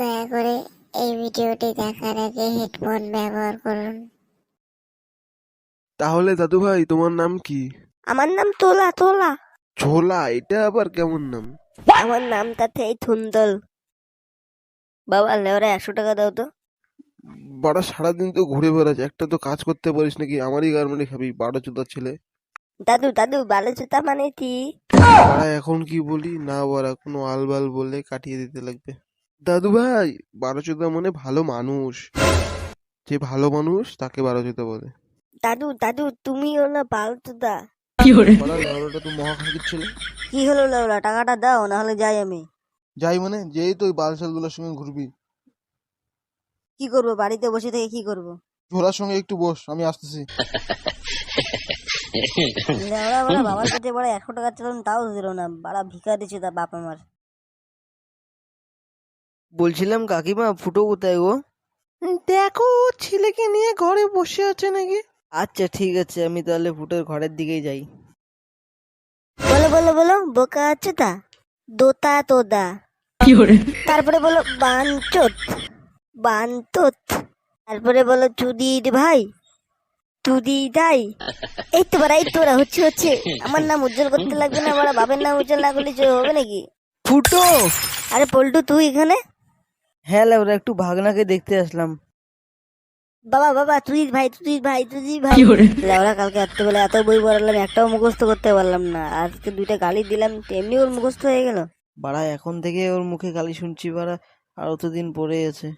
দয়া করে এই ভিডিওটি দেখার আগে হেডফোন ব্যবহার করুন। তাহলে দাদু ভাই তোমার নাম কি? আমার নাম তোলা তোলা ছোলা এটা আবার কেমন নাম? আমার নাম তাতে থুন্দল। বাবা লেওরা একশো টাকা দাও তো। বাড়া সারাদিন তো ঘুরে বেড়াচ্ছে। একটা তো কাজ করতে পারিস নাকি? আমারই গার্মেন্টে খাবি বারো চোদার ছেলে। দাদু দাদু বালো জুতা মানে কি? বাড়া এখন কি বলি? না বলা কোনো আলবাল বলে কাটিয়ে দিতে লাগবে। দাদু ভাই বারো চোদা মানে ভালো মানুষ। যে ভালো মানুষ তাকে বারো চোদা বলে। দাদু দাদু তুমিও না তো ছেলে কি হলো লেওরা টাকাটা দাও না হলে যাই আমি। যাই মানে যেই তো ওই বালশালগুলোর সঙ্গে ঘুরবি। কি করব বাড়িতে বসে থেকে কি করব? ঝোলার সঙ্গে একটু বস আমি আসতেছি। বড় বাবার কাছে বড় একশো টাকা চালান তাও দিল না বাড়া ভিকা দিচ্ছে তার বাপ আমার। বলছিলাম কাকিমা ফুটো কোথায় গো? দেখো ছেলেকে নিয়ে ঘরে বসে আছে নাকি? আচ্ছা ঠিক আছে আমি তাহলে ফুটোর ঘরের দিকেই যাই। বলো বলো বলো বোকা আছে তা? দোতা তোদা। তারপরে বলো বানচোত। বানতোত। তারপরে বলো চুদির ভাই। চুদি দাই এই তো বাড়া এই তো হচ্ছে হচ্ছে। আমার নাম উজ্জ্বল করতে লাগবে না বাড়া বাপের নাম উজ্জ্বল না করলে যে হবে নাকি? ফুটো! আরে পল্টু তুই এখানে? হ্যাঁ লেওরা একটু ভাগনাকে দেখতে আসলাম। বাবা বাবা তুই ভাই তুই ভাই তুই ভাই। লেওরা কালকে রাত্রেবেলা এত বই পড়ালাম একটাও মুখস্থ করতে পারলাম না। আজকে দুইটা গালি দিলাম তেমনি ওর মুখস্থ হয়ে গেল। বাড়া এখন থেকে ওর মুখে গালি শুনছি বাড়া আর অতদিন পরে আছে।